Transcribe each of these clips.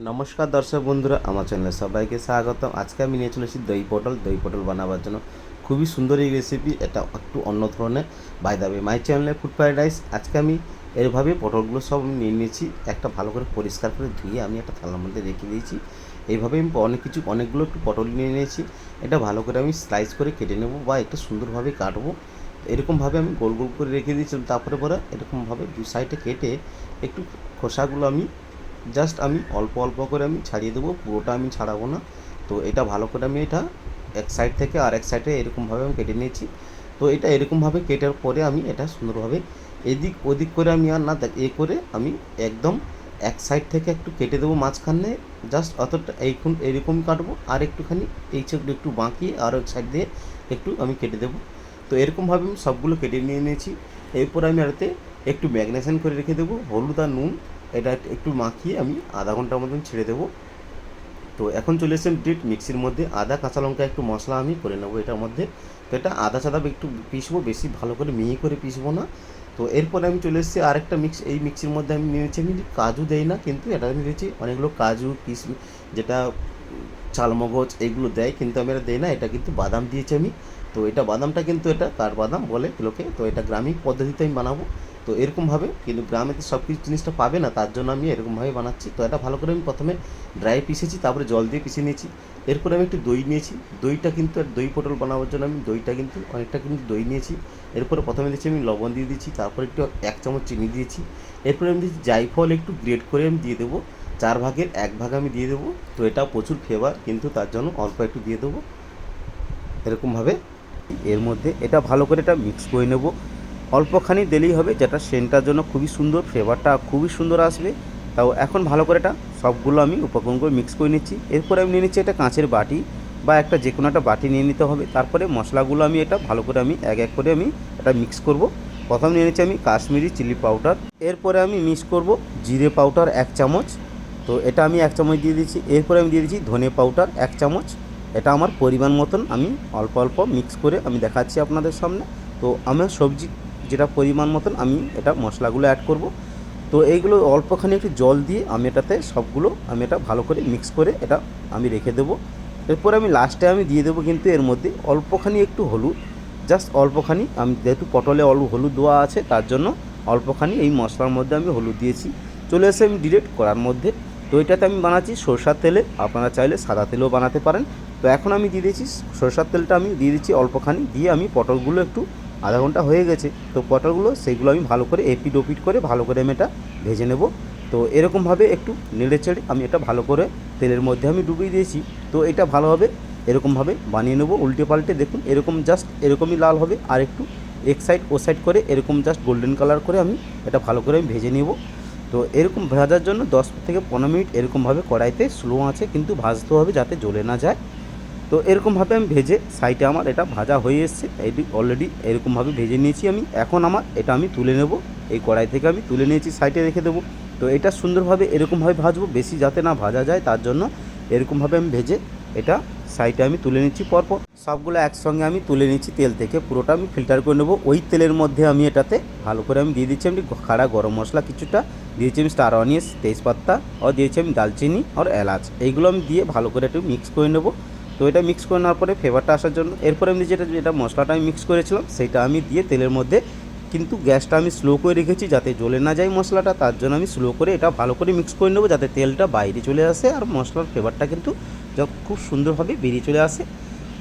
নমস্কার দর্শক বন্ধুরা, আমার চ্যানেলে সবাইকে স্বাগতম। আজকে আমি নিয়ে চলেছি দই পটল। দই পটল বানাবার জন্য খুবই সুন্দর এই রেসিপি এটা একটু অন্য ধরনের। বাই দাবে মাই চ্যানেলে ফুড ফ্রাইড রাইস আজকে আমি এরভাবে পটলগুলো সব নিয়ে নিয়েছি। একটা ভালো করে পরিষ্কার করে ধুয়ে আমি একটা থালার মধ্যে রেখে দিয়েছি। এইভাবে আমি অনেক কিছু, অনেকগুলো একটু পটল নিয়ে নিয়েছি। এটা ভালো করে আমি স্লাইস করে কেটে নেব বা একটু সুন্দরভাবে কাটবো। এরকমভাবে আমি গোল গোল করে রেখে দিয়েছিলাম। তারপরে পরে এরকমভাবে দু সাইডে কেটে একটু খোসাগুলো আমি জাস্ট আমি অল্প অল্প করে আমি ছাড়িয়ে দেবো, পুরোটা আমি ছাড়াবো না। তো এটা ভালো করে আমি এটা এক সাইড থেকে আর এক সাইডে এরকমভাবে আমি কেটে নিয়েছি। তো এটা এরকমভাবে কেটার পরে আমি এটা সুন্দরভাবে এদিক ওদিক করে আমি আর না এ করে আমি একদম এক সাইড থেকে একটু কেটে দেবো মাঝখানে। জাস্ট অতটা এইরকম এরকম কাটবো আর একটুখানি এই সাইড একটু বাঁকিয়ে আর এক সাইড দিয়ে একটু আমি কেটে দেবো। তো এরকমভাবে আমি সবগুলো কেটে নিয়ে নিয়েছি। এরপর আমি আরতে একটু ম্যাগনেশন করে রেখে দেবো, হলুদ আর নুন। এটা একটু মাখিয়ে আমি আধা ঘণ্টার মতন ছেড়ে দেবো। তো এখন চলে এসেছে ডিট মিক্সির মধ্যে। আদা, কাঁচা লঙ্কা একটু মশলা আমি করে নেব এটার মধ্যে। তো এটা আদা চাদা একটু পিসবো বেশি ভালো করে মিহি করে পিসবো না। তো এরপরে আমি চলে এসেছি আরেকটা মিক্স এই মিক্সির মধ্যে আমি নিয়েছি আমি কাজু দেই না, কিন্তু এটা আমি দিয়েছি অনেকগুলো কাজু, কিস, যেটা চালমগজ এগুলো দেয়, কিন্তু আমি এটা দেই না, এটা কিন্তু বাদাম দিয়েছি আমি। তো এটা বাদামটা কিন্তু এটা, কার বাদাম বলে লোকে তো এটা গ্রামীণ পদ্ধতিতে আমি বানাবো। তো এরকমভাবে কিন্তু গ্রামে তো সব কিছু জিনিসটা পাবে না, তার জন্য আমি এরকমভাবে বানাচ্ছি। তো এটা ভালো করে আমি প্রথমে ড্রাই পিসেছি তারপরে জল দিয়ে পিষে নিয়েছি। এরপরে আমি একটু দই নিয়েছি। দইটা কিন্তু দই পটল বানাবার জন্য আমি দইটা কিন্তু অনেকটা কিন্তু দই নিয়েছি। এরপরে প্রথমে দিয়েছি আমি লবণ দিয়ে দিয়েছি, তারপরে একটু এক চামচ চিনি দিয়েছি। এরপরে আমি দিয়েছি জাইফল একটু গ্রেট করে আমি দিয়ে দেবো। চার ভাগের এক ভাগ আমি দিয়ে দেবো। তো এটা প্রচুর ফ্লেভার কিন্তু তার জন্য অল্প একটু দিয়ে দেবো। এরকমভাবে এর মধ্যে এটা ভালো করে এটা মিক্স করে নেব। অল্পখানি দিলেই হবে, যেটা সেন্টটার জন্য খুবই সুন্দর, ফ্লেভারটা খুবই সুন্দর আসবে। তাও এখন ভালো করে এটা, সবগুলো আমি উপকরণগুলো মিক্স করে নিচ্ছি। এরপরে আমি নিয়ে নিচ্ছি একটা কাঁচের বাটি বা একটা যে কোনো একটা বাটি নিয়ে নিতে হবে। তারপরে মশলাগুলো আমি এটা ভালো করে আমি এক এক করে আমি এটা মিক্স করব। প্রথম নিয়ে নিচ্ছি আমি কাশ্মীরি চিলি পাউডার। এরপরে আমি মিক্স করব জিরে পাউডার এক চামচ। তো এটা আমি এক চামচ দিয়ে দিচ্ছি। এরপরে আমি দিয়ে দিচ্ছি ধনে পাউডার এক চামচ। এটা আমার পরিমাণ মতন আমি অল্প অল্প মিক্স করে আমি দেখাচ্ছি আপনাদের সামনে। তো আমার সবজি যেটা পরিমাণ মতন আমি এটা মশলাগুলো অ্যাড করব। তো এইগুলো অল্পখানি একটু জল দিয়ে আমি এটাতে সবগুলো আমি এটা ভালো করে মিক্স করে এটা আমি রেখে দেবো। এরপরে আমি লাস্টে আমি দিয়ে দেবো কিন্তু এর মধ্যে অল্পখানি একটু হলুদ জাস্ট অল্পখানি। আমি যেহেতু পটলে অল্প হলুদ দেওয়া আছে তার জন্য অল্পখানি এই মশলার মধ্যে আমি হলুদ দিয়েছি। চলে এসে আমি ডিরেক্ট করার মধ্যে তো এটাতে আমি বানাচ্ছি সরষার তেলে, আপনারা চাইলে সাদা তেলেও বানাতে পারেন। তো এখন আমি দিয়ে দিচ্ছি সরষার তেলটা আমি দিয়ে দিচ্ছি অল্পখানি। দিয়ে আমি পটলগুলো একটু আধা ঘণ্টা হয়ে গেছে, তো পটলগুলো সেইগুলো আমি ভালো করে এপিট ওপিট করে ভালো করে আমি এটা ভেজে নেব। তো এরকমভাবে একটু নেড়ে চেড়ে আমি এটা ভালো করে তেলের মধ্যে আমি ডুবিয়ে দিয়েছি, তো এটা ভালোভাবে এরকমভাবে বানিয়ে নেব উল্টে পাল্টে। দেখুন, এরকম জাস্ট এরকমই লাল হবে, আর একটু এক সাইড ও সাইড করে এরকম জাস্ট গোল্ডেন কালার করে আমি এটা ভালো করে আমি ভেজে নেব। তো এরকম ভাজার জন্য দশ থেকে পনেরো মিনিট এরকমভাবে কড়াইতে স্লো আছে কিন্তু ভাজতে হবে যাতে জ্বলে না যায়। তো এরকমভাবে আমি ভেজে সাইডে আমার এটা ভাজা হয়ে এসছে এটি অলরেডি এরকমভাবে ভেজে নিয়েছি আমি। এখন আমার এটা আমি তুলে নেব, এই কড়াই থেকে আমি তুলে নিয়েছি, সাইডে রেখে দেবো। তো এটা সুন্দরভাবে এরকমভাবে ভাজবো, বেশি যাতে না ভাজা যায়, তার জন্য এরকমভাবে আমি ভেজে এটা সাইডে আমি তুলে নিচ্ছি পরপর। সবগুলো একসঙ্গে আমি তুলে নিচ্ছি তেল থেকে, পুরোটা আমি ফিল্টার করে নেব। ওই তেলের মধ্যে আমি এটাতে ভালো করে আমি দিয়ে দিচ্ছি, আমি খাড়া গরম মশলা কিছুটা দিয়েছি আমি স্টার অনিয়স তেজপাত্তা আর দিয়েছি আমি দালচিনি আর এলাচ। এইগুলো আমি দিয়ে ভালো করে একটু মিক্স করে নেব। তো এটা মিক্স করে নেওয়ার পরে ফ্লেভারটা আসার জন্য, এরপরে আমি যেটা যেটা মশলাটা আমি মিক্স করেছিলাম, সেটা আমি দিয়ে তেলের মধ্যে, কিন্তু গ্যাসটা আমি স্লো করে রেখেছি যাতে জ্বলে না যায় মশলাটা, তার জন্য আমি স্লো করে এটা ভালো করে মিক্স করে নেব যাতে তেলটা বাইরে চলে আসে আর মশলার ফ্লেভারটা কিন্তু খুব সুন্দরভাবে বেরিয়ে চলে আসে।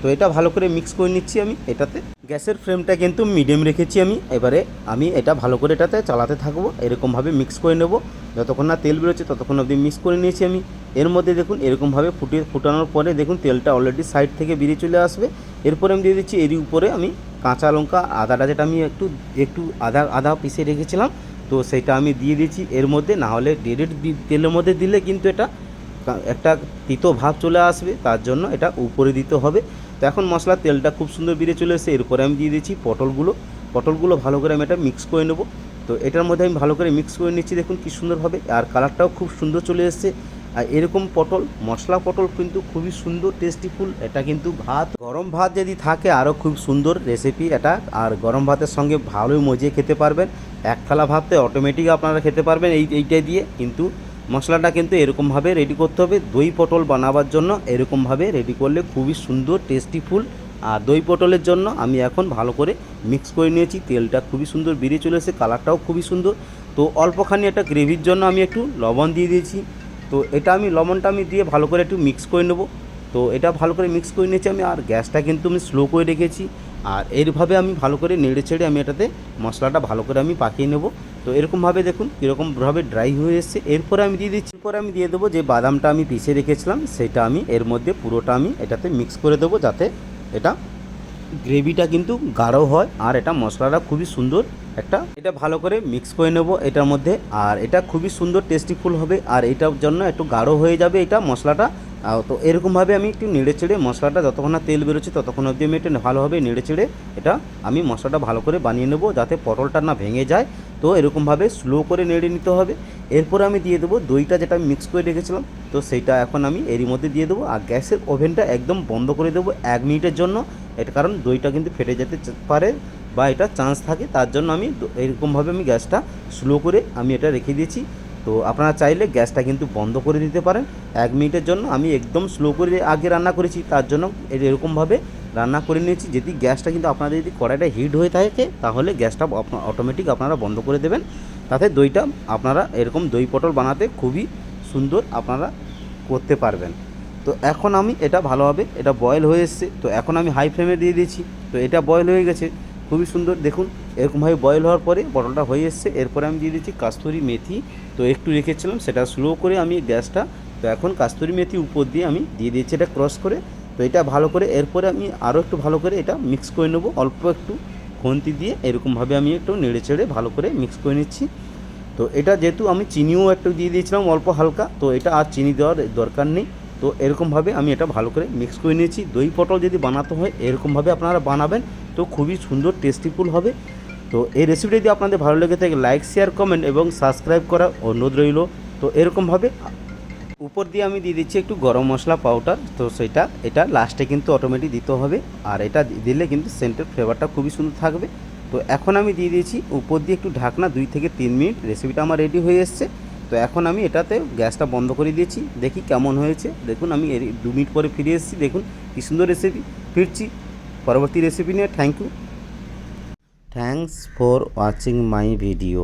তো এটা ভালো করে মিক্স করে নিচ্ছি আমি। এটাতে গ্যাসের ফ্লেমটা কিন্তু মিডিয়াম রেখেছি আমি। এবারে আমি এটা ভালো করে এটাতে চালাতে থাকব। এরকমভাবে মিক্স করে নেব। যতক্ষণ না তেল বেরোচ্ছে, ততক্ষণ অবধি মিক্স করে নিয়েছি আমি। এর মধ্যে দেখুন, এরকমভাবে ফুটিয়ে ফুটানোর পরে দেখুন, তেলটা অলরেডি সাইড থেকে বেরিয়ে চলে আসবে। এরপরে আমি দিয়ে দিচ্ছি এরই উপরে আমি কাঁচা লঙ্কা, আদাটা যেটা আমি একটু একটু আদা আদা পিষে রেখেছিলাম, তো সেটা আমি দিয়ে দিচ্ছি এর মধ্যে না হলে ডিরেক্ট তেলের মধ্যে দিলে কিন্তু এটা একটা তিতো ভাব চলে আসবে, তার জন্য এটা উপরে দিতে হবে। তো এখন মশলার তেলটা খুব সুন্দর বেড়ে চলে এসেছে, এরপরে আমি দিয়ে দিচ্ছি পটলগুলো। পটলগুলো ভালো করে আমি এটা মিক্স করে নেব। তো এটার মধ্যে আমি ভালো করে মিক্স করে নিচ্ছি, দেখুন কি সুন্দরভাবে, আর কালারটাও খুব সুন্দর চলে এসেছে। আর এরকম পটল, মশলা পটল কিন্তু খুবই সুন্দর টেস্টিফুল এটা কিন্তু ভাত। গরম ভাত যদি থাকে, আরও খুব সুন্দর রেসিপি এটা। আর গরম ভাতের সঙ্গে ভালোই মজিয়ে খেতে পারবেন। এক থালা ভাতে অটোমেটিক আপনারা খেতে পারবেন এই, এইটাই দিয়ে। কিন্তু মশলাটা কিন্তু এরকমভাবে রেডি করতে হবে। দই পটল বানাবার জন্য এরকমভাবে রেডি করলে খুবই সুন্দর টেস্টিফুল আর দই পটলের জন্য আমি এখন ভালো করে মিক্স করে নিয়েছি। তেলটা খুবই সুন্দর বেরিয়ে চলে এসেছে কালারটাও খুবই সুন্দর। তো অল্পখানি একটা গ্রেভির জন্য আমি একটু লবণ দিয়ে দিয়েছি। তো এটা আমি, লবণটা আমি দিয়ে ভালো করে একটু মিক্স করে নেব। তো এটা ভালো করে মিক্স করে নিয়েছি আমি। আর গ্যাসটা কিন্তু আমি স্লো করে রেখেছি। আর এরভাবে আমি ভালো করে নেড়ে ছেড়ে আমি এটাতে মশলাটা ভালো করে আমি পাকিয়ে নেব। তো এরকমভাবে দেখুন কীরকমভাবে ড্রাই হয়ে এসছে। এরপরে আমি দিয়ে দিচ্ছি, এরপরে আমি দিয়ে দেবো যে বাদামটা আমি পিষে রেখেছিলাম, সেটা আমি এর মধ্যে পুরোটা আমি এটাতে মিক্স করে দেবো যাতে এটা গ্রেভিটা কিন্তু গাঢ় হয় আর এটা মশলাটা খুবই সুন্দর একটা এটা ভালো করে মিক্স করে নেব এটার মধ্যে। আর এটা খুবই সুন্দর টেস্টিফুল হবে। আর এটার জন্য একটু গাঢ় হয়ে যাবে এটা মশলাটা। তো এরকমভাবে আমি একটু নেড়ে চেড়ে মশলাটা যতক্ষণ না তেল বেরোচ্ছে ততক্ষণ অবধি আমি এটা ভালোভাবে নেড়ে চেড়ে এটা আমি মশলাটা ভালো করে বানিয়ে নেব যাতে পটলটা না ভেঙে যায়। তো এরকমভাবে স্লো করে নেড়ে নিতে হবে। এরপর আমি দিয়ে দেবো দইটা যেটা আমি মিক্স করে রেখেছিলাম। তো সেইটা এখন আমি এরই মধ্যে দিয়ে দেবো। আর গ্যাসের ওভেনটা একদম বন্ধ করে দেবো এক মিনিটের জন্য। এটা কারণ দইটা কিন্তু ফেটে যেতে পারে বা এটা চান্স থাকে। তার জন্য আমি এরকমভাবে আমি গ্যাসটা স্লো করে আমি এটা রেখে দিয়েছি। তো আপনারা চাইলে গ্যাসটা কিন্তু বন্ধ করে দিতে পারেন। এক মিনিটের জন্য আমি একদম স্লো করে আগে রান্না করেছি, তার জন্য এর এরকমভাবে রান্না করে নিয়েছি। যদি গ্যাসটা কিন্তু আপনাদের যদি কড়াইটা হিট হয়ে থাকে, তাহলে গ্যাসটা অটোমেটিক আপনারা বন্ধ করে দেবেন। তাতে দইটা আপনারা এরকম দই পটল বানাতে খুবই সুন্দর আপনারা করতে পারবেন। তো এখন আমি এটা ভালোভাবে, এটা বয়েল হয়ে এসছে। তো এখন আমি হাই ফ্লেমে দিয়ে দিয়েছি। তো এটা বয়েল হয়ে গেছে। খুবই সুন্দর। দেখুন এরকমভাবে বয়েল হওয়ার পরে পটলটা হয়ে এসছে। এরপরে আমি দিয়ে দিচ্ছি কাস্তুরি মেথি। তো একটু রেখেছিলাম, সেটা স্লো করে আমি গ্যাসটা, তো এখন কাস্তুরি মেথি উপর দিয়ে আমি দিয়ে দিয়েছি এটা ক্রস করে। তো এটা ভালো করে, এরপরে আমি আরও একটু ভালো করে এটা মিক্স করে নেব। অল্প একটু খন্তি দিয়ে এরকমভাবে আমি একটু নেড়ে চেড়ে ভালো করে মিক্স করে নিচ্ছি। তো এটা যেহেতু আমি চিনিও একটু দিয়ে দিয়েছিলাম অল্প হালকা, তো এটা আর চিনি দেওয়ার দরকার নেই। তো এরকমভাবে আমি এটা ভালো করে মিক্স করে নিয়েছি। দই পটল যদি বানাতে হয় এরকমভাবে আপনারা বানাবেন। তো খুবই সুন্দর টেস্টিফুল হবে। তো এই রেসিপিটা যদি আপনাদের ভালো লেগে থাকে লাইক শেয়ার কমেন্ট এবং সাবস্ক্রাইব করার অনুরোধ রইল। তো এরকমভাবে উপর দিয়ে আমি দিয়ে দিচ্ছি একটু গরম মশলা পাউডার তো সেটা, এটা লাস্টে কিন্তু অটোমেটিক দিতে হবে। আর এটা দিলে কিন্তু সেন্টের ফ্লেভারটা খুবই সুন্দর থাকবে। তো এখন আমি দিয়ে দিয়েছি উপর দিয়ে একটু ঢাকনা, দুই থেকে তিন মিনিট। রেসিপিটা আমার রেডি হয়ে এসছে। তো এখন আমি এটাতে গ্যাসটা বন্ধ করে দিয়েছি। দেখি কেমন হয়েছে। দেখুন, আমি এর দু মিনিট পরে ফিরে এসেছি। দেখুন, কী সুন্দর রেসিপি ফিরছি। পরবর্তী রেসিপি নিয়ে thank you thanks for watching my video